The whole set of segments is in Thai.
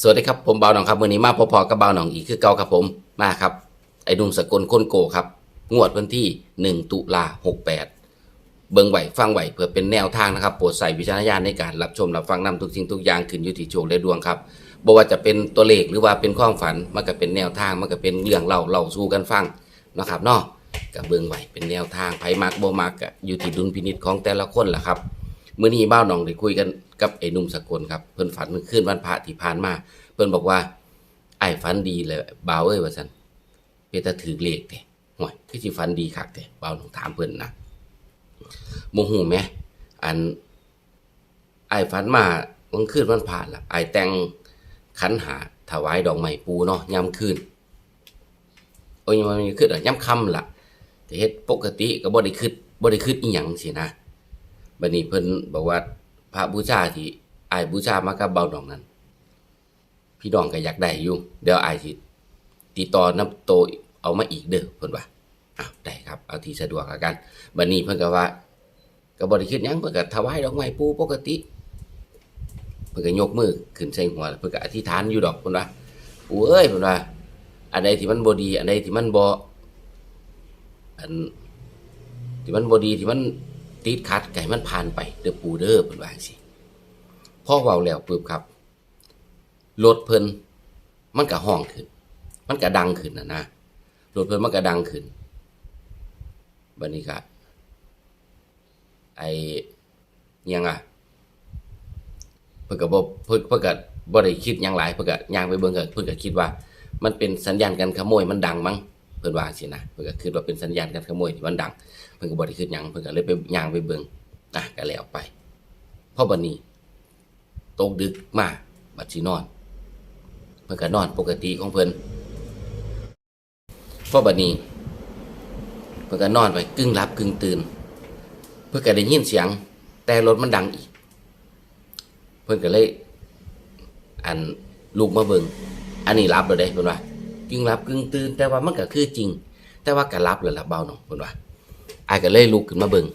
สวัสดีครับผมเบาหนองครับวันนี้มาพอๆกับเบาหนองอีกคือเก่าครับผมมาครับ ไอ้ดุมสกลคนโกครับ งวดวันที่หนึ่งตุลาหกแปดเบิงไหวฟังไหวเพื่อเป็นแนวทางนะครับโปรดใส่วิจารณญาณในการรับชมรับฟังนำทุกสิ่งทุกอย่างขึ้นอยู่ที่โชคและดวงครับบ่ว่าจะเป็นตัวเลขหรือว่าเป็นความฝันมันก็เป็นแนวทางมันก็เป็นเรื่องเล่าเล่าสู่กันฟังนะครับเนาะก็เบิงไหวเป็นแนวทางไผมักบ่มักอยู่ที่ดุลพินิจของแต่ละคนแหละครับ มื่อนี้บ้าวหนองได้คุยกันกับไอ้หนุ่มสกลครับ เพิ่นฝันเมื่อคืนวันพระที่ผ่านมา เพิ่นบอกว่า ไอ้ฝันดีเลยบ่าวเอ้ยว่าซั่นเป็นตาถือเลขแท้ห่วยคือสิฝันดีคักแท้บ่าวหนองถามเพิ่นนะโมโหแหมอันไอ้ฝันมาเมื่อคืนวันพระล่ะไอ้แต่งขันหาถวายดอกไม้ปูเนาะยามคืนโอ้ยมันคืนอะยามค่ำล่ะแต่เฮ็ดปกติก็บ่ได้คิดบ่ได้คิดอีหยังสินะ บัดนี้เพิ่นบอกว่าพระบูชาที่อายบูชามากับเบาดองนั้น พี่น้องก็อยากได้อยู่เดี๋ยวอายสิติดต่อนํโตเอามาอีกเด้อเพิ่นว่าอ้าวได้ครับเอาที่สะดวกแล้วกันบัดนี้เพิ่นก็ว่าก็บ่ได้คิดหยังเพิ่นก็ถวายดอกไม้ปู่ปกติเพิ่นก็ยกมือขึ้นใส่หัวเพิ่นก็อธิษฐานอยู่ดอกเพิ่นว่าปู่เอ้ยเพิ่นว่าอันใดที่มันบ่ดี อันใดที่มันบ่อันที่มันบ่ดีที่มัน ติดขัดไก่มันผ่านไปเด้อปูเด้อเพิ่นว่าจังซี่พอเว้าแล้วปึ๊บครับรถเพิ่นมันก็ห้องขึ้น มันก็ดังขึ้นนะนะรถเพิ่นมันก็ดังขึ้นบัดนี้ก็ไอ้ยังอะเพิ่นก็บ่เพิ่นเพิ่นก็บ่ได้คิดยังหลายเพิ่นก็ย่างไปเบิ่งก็เพิ่นก็คิดว่า มันเป็นสัญญาณการขโมยมันดังมั้ง พิ่นว่าจังซี่นะเพิ่นก็คิดว่าเป็นสัญญาณการขโมยที่มันดัง เพิ่นก็บ่ได้คิดหยังเพิ่นก็เลยไปย่างไปเบิ่งอะก็แล้วไปพอบัดนี้ตกดึกมาบัดสินอน เพิ่นก็นอนปกติของเพิ่นพอบัดนี้เพิ่นก็นอนไปกึ่งหลับกึ่งตื่น เพิ่นก็ได้ยินเสียง แต่รถมันดังอีก เพิ่นก็เลย อันลูกมาเบิ่งอันนี้รับแล้วเด้เพิ่นว่า กึ่งหลับกึ่งตื่นแต่ว่ามันก็คือจริง แต่ว่าก็รับแล้วล่ะเบาหน่อยเพิ่นว่าไอายก็เลยลุกขึ้นมาเบิง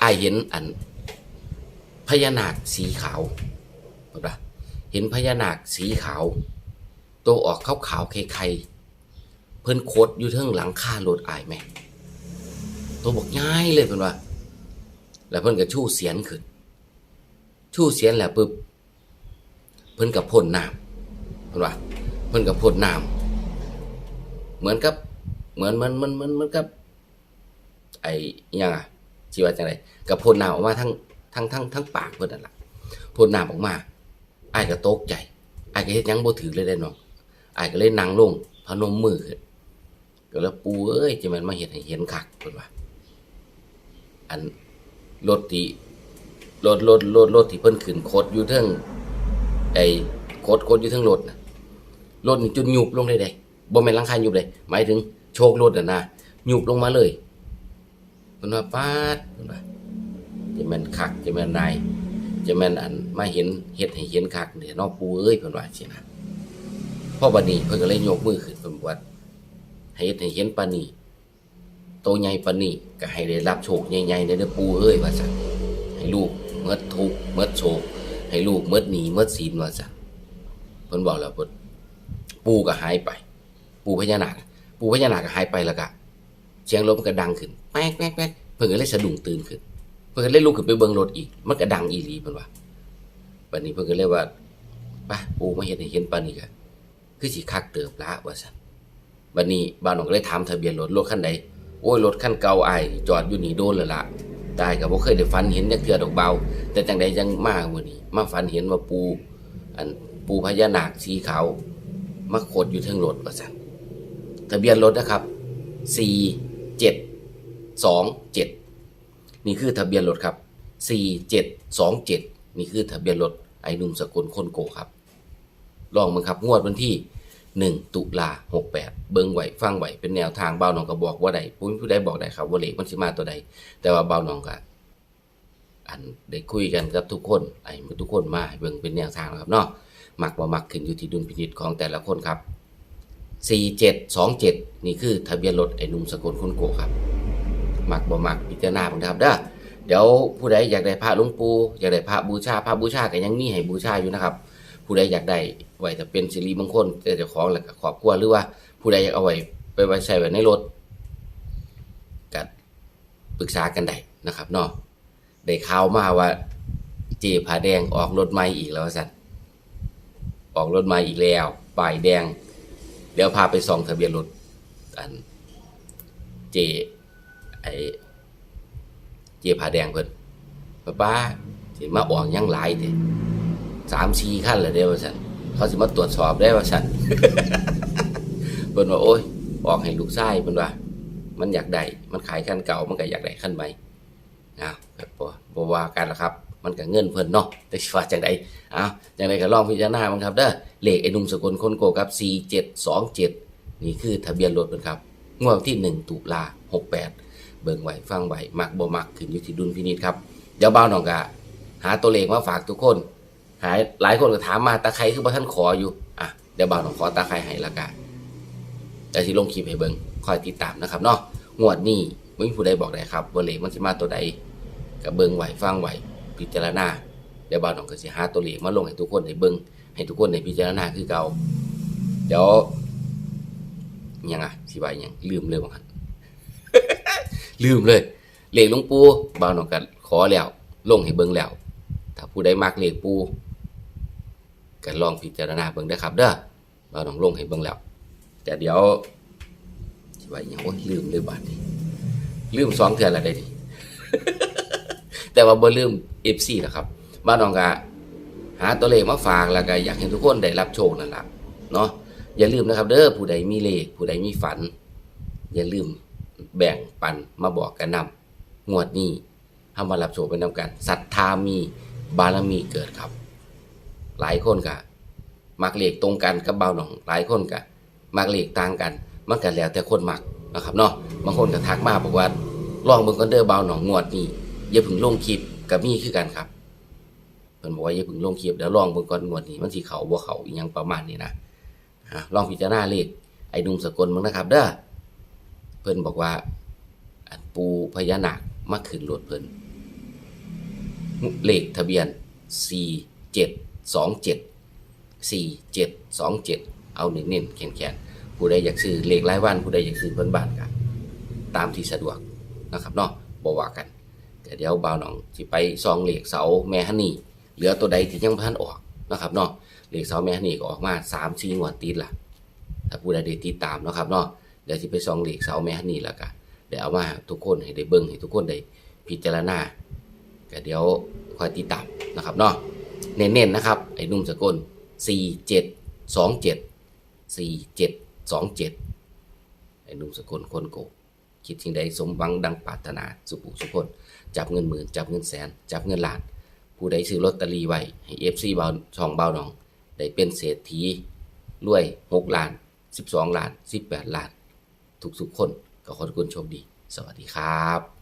ไอายเห็นอันพญานาคสีขาวเห็นปะเห็นพญานาคสีขาว ตัวออกขาวขาวไข่เพิ่นโคดอยู่เทิงหลังคารถอายแม่ตัวบอกง่ายเลยเพิ่นว่า แล้วเพิ่นก็ชู้เสียนขึ้น ชู้เสียนแล้วปึ๊บ เพิ่นกับพ่นน้ำเพิ่นว่า เพิ่นกับพ่นน้ำ เหมือนกับ เหมือนเหมันมันมันเหมือนกับ ไอ้ยังอะชีว่าจังไดกับพ่นน้ำออกมาทั้งทั้งทั้งทั้งปากเพิ่นนั่นล่ะพ่นน้ำออกมาไอ้ก็ตกใจไอ้ก็เฮ็ดยังบ่ถือเลยได้น้องอ้ก็เลยนั่งลงพนมมือขึ้นก็แล้วปูเอ้ยจะแม่นมาเฮ็ดให้เห็นคักเพิ่นว่าอันรถที่รถรถรถรถที่เพิ่นขึ้นโคดอยู่เทิงไอ้โคดโคดอยู่เทิงรถน่ะรถนี่จุดยุบลงเลยเด้ บ่แม่นหลังคายุบเลยหมายถึงโชครถน่ะนะยุบลงมาเลยเพิ่นว่าปาดเพิ่นว่าจะแม่นคักจะแม่นนายจะแม่นอันมาเห็นเฮ็ดให้เห็นคักเด้เนอกปูเอ้ยเพิ่นว่าสินะพ่อบัดนี้เพิ่นก็เลยยกมือขึ้นเพิ่นว่าให้เฮ็ดให้เห็นปานนี้โตใหญ่ปานนี้ก็ให้ได้รับโชคใหญ่ๆในเด้อปูเอ้ยว่าซั่นให้ลูกเมิดทุกเมิดโชคให้ลูกเมิดหนีเมิดศีลว่าซั่นเพิ่นบอกแล้วเพิ่นปูก็หายไป ปูพญานาคปูพญานาคก็หายไปแล้วก็เสียงรถมันก็ดังขึ้นแป๊กแป๊กแป๊กเพิ่นก็เลยสะดุ้งตื่นขึ้น เพิ่นก็เลยลุกขึ้นไปเบิ่งรถอีก มันก็ดังอีหลีเพิ่นว่าบัดนี้เพิ่นก็เลยว่าไปปูมาเฮ็ดให้เห็นปานนี้ก็คือสิคักเติบละว่าซั่นบัดนี้บ้านน้องก็เลยถามทะเบียนรถรถคันใดโอ้ยรถคันเก่าอ้ายจอดอยู่นี่โดนแล้วล่ะตายก็บ่เคยได้ฝันเห็นจักเทื่อดอกเบา แต่จังใดจังมามื้อนี้มาฝันเห็นว่าปูอันปูพญานาคสีขาวมาโคดอยู่เทิงรถว่าซั่น ทะเบียนรถนะครับสี่เจ็ดสองเจ็ดนี่คือทะเบียนรถครับสี่เจ็ดสองเจ็ดนี่คือทะเบียนรถไอ้หนุ่มสกุลคนโกครับ ลองมันครับ งวดวันที่หนึ่งตุลาหกแปดเบิ้งไหวฟังไหวเป็นแนวทางเบาหนองก็บอกว่าใดผู้ผู้ใดบอกได้ครับว่าเลขมันสิมาตัวใด แต่ว่าเบาหนองก็อันได้คุยกันกับทุกคนไอ้ทุกคนมาเบิ่งเป็นแนวทางนะครับเนาะมักบ่มักขึ้นอยู่ที่ดุลพินิจของแต่ละคนครับ 4727 นี่คือทะเบียนรถไอ้หนุ่มสกลคนโกครับมักบ่มักพิจารณาเบิ่งนะครับเด้อเดี๋ยวผู้ใดอยากได้พระหลวงปู่อยากได้พระบูชาพระบูชาก็ยังมีให้บูชาอยู่นะครับ ผู้ใดอยากได้ไว้จะเป็นสิริมงคลแต่เจ้าของแล้วก็ครอบครัวหรือว่า ผู้ใดอยากเอาไว้ไปไว้ใช้ไว้ในรถก็ปรึกษากันได้นะครับเนาะได้ข่าวมาว่าเจผาแดงออกรถใหม่อีกแล้วสันออกรถใหม่อีกแล้วป้ายแดง เดี๋ยวพาไปส่องทะเบียนรถอันเจไอเจผาแดงเพิ่นป้าป้าสิมาออกยังหลายเด้สามสี่ขั้นเลยเด้ว่าสันเขาสิมาตรวจสอบได้ว่าสันเพิ่นว่าโอ้ยออกให้ลูกชายเพิ่นว่า มันอยากได้มันขายคันเก่ามันก็อยากได้คันใหม่อ้าวก็บ่บ่ว่ากันละครับ มันก็เงินเพิ่นเนาะแต่สิว่าจังไดอ้าวจังไดก็ลองพิจารณามันครับเด้อเลขไอ้หนุ่มสกลคนโกครับ 4727 นี่คือทะเบียนรถเพิ่นครับงวดวันที่ 1 ตุลา68 เบิ่งไว้ฟังไว้มักบ่มักขึ้นอยู่ที่ดุลพินิจครับเดี๋ยวบ่าวน้องกะหาตัวเลขมาฝากทุกคน หายหลายคนก็ถามมาตะไครคือบ่ท่านขออยู่อะเดี๋ยวบ่าวน้องขอตะไครให้ละกันแต่ที่ลงคลิปให้เบิ่งคอยติดตามนะครับเนาะงวดนี้ไม่มีผู้ใดบอกได้ครับว่าเลขมันสิมาตัวใดก็เบิ่งไหวฟังไหว พิจารณาเดี๋ยวบ่าวน้องก็สิหาตัวเลขมาลงให้ทุกคนได้เบิ่งให้ทุกคนได้พิจารณาคือเก่าเดี๋ยวยังอะสิว่าอิหยังลืมเลยว่างั้นลืมเลยเลขหลวงปู่บ่าวน้องก็ขอแล้วลงให้เบิ่งแล้ว ถ้าผู้ใดมักเลขปู่ก็ลองพิจารณาเบิ่งได้ครับ เด้อบ่าวน้องลงให้เบิ่งแล้วแต่เดี๋ยวสิว่าอิหยังโอ้ยลืมเลยบาดนี้ลืมสองเทื่อแล้วได้ดิ แต่ว่าบ่ลืม FC นะครับบ่าวน้องก็หาตัวเลขมาฝากแล้วก็อยากให้ทุกคนได้รับโชคนั่นล่ะเนาะอย่าลืมนะครับ เด้อผู้ใดมีเลข ผู้ใดมีฝัน อย่าลืมแบ่งปันมาบอกกันนำงวดนี้เฮามารับโชคไปนำกันศรัทธามีบารมีเกิดครับ หลายคนก็มักเลขตรงกันกับเบาหนองหลายคนก็มักเลขต่างกันมันก็แล้วแต่คนมักนะครับเนาะบางคนก็ทักมาบอกว่าลองเบิ่งกันเด้อเบาหนองงวดนี้ อย่าเพิ่งลงคลิปกับมีคือกันครับเพิ่นบอกว่าอย่าเพิ่งลงคลิปเดี๋ยวลองเบิ่งก่อนงวดนี้มันสิเขาบ่เขาอีหยังประมาณนี้นะลองพิจารณาเลขไอ้หนุ่มสกลมั้งนะครับ เด้อเพิ่นบอกว่าปูพญานาคมาขึ้นรถเพิ่นเลขทะเบียน 4727 4727 เอาเน้นๆแข็งๆผู้ใดอยากซื้อเลขรายวันผู้ใดอยากซื้อเพิ่นบ้านกันตามที่สะดวกนะครับเนาะบ่ว่ากัน แต่เดี๋ยวบ่าวน้องสิไปซองเหลขเสาแม่ฮันนี่เหลือตัวใดที่ยังบ่ทันออกนะครับเนาะเลขเสาแม่ฮันนี่ก็ออกมา3-4งวดติดละถ้าผู้ใดได้ติดตามนะครับเนาะเดี๋ยวสิไปส่องเหลขเสาแม่ฮันนี่ล้วก็เดี๋ยวเอามาทุกคนให้ได้เบิ่งให้ทุกคนได้พิจารณาก็เดี๋ยวคอยติดตามนะครับเนาะเน้นๆนะครับไอ้นุ่มสกล4727 4727ไอ้นุ่มสกลคนโกคิดสิ่งใดสมหวังดังปรารถนาสุขสุขคน จับเงินหมื่นจับเงินแสน จับเงินล้าน ผู้ใดซื้อลอตเตอรี่ไว้ให้ FC เบาสองเบาหนอง ได้เป็นเศรษฐีรวยหกล้านสิบสองล้านสิบแปดล้าน ทุกๆคนก็ขอทุกคนโชคดี สวัสดีครับ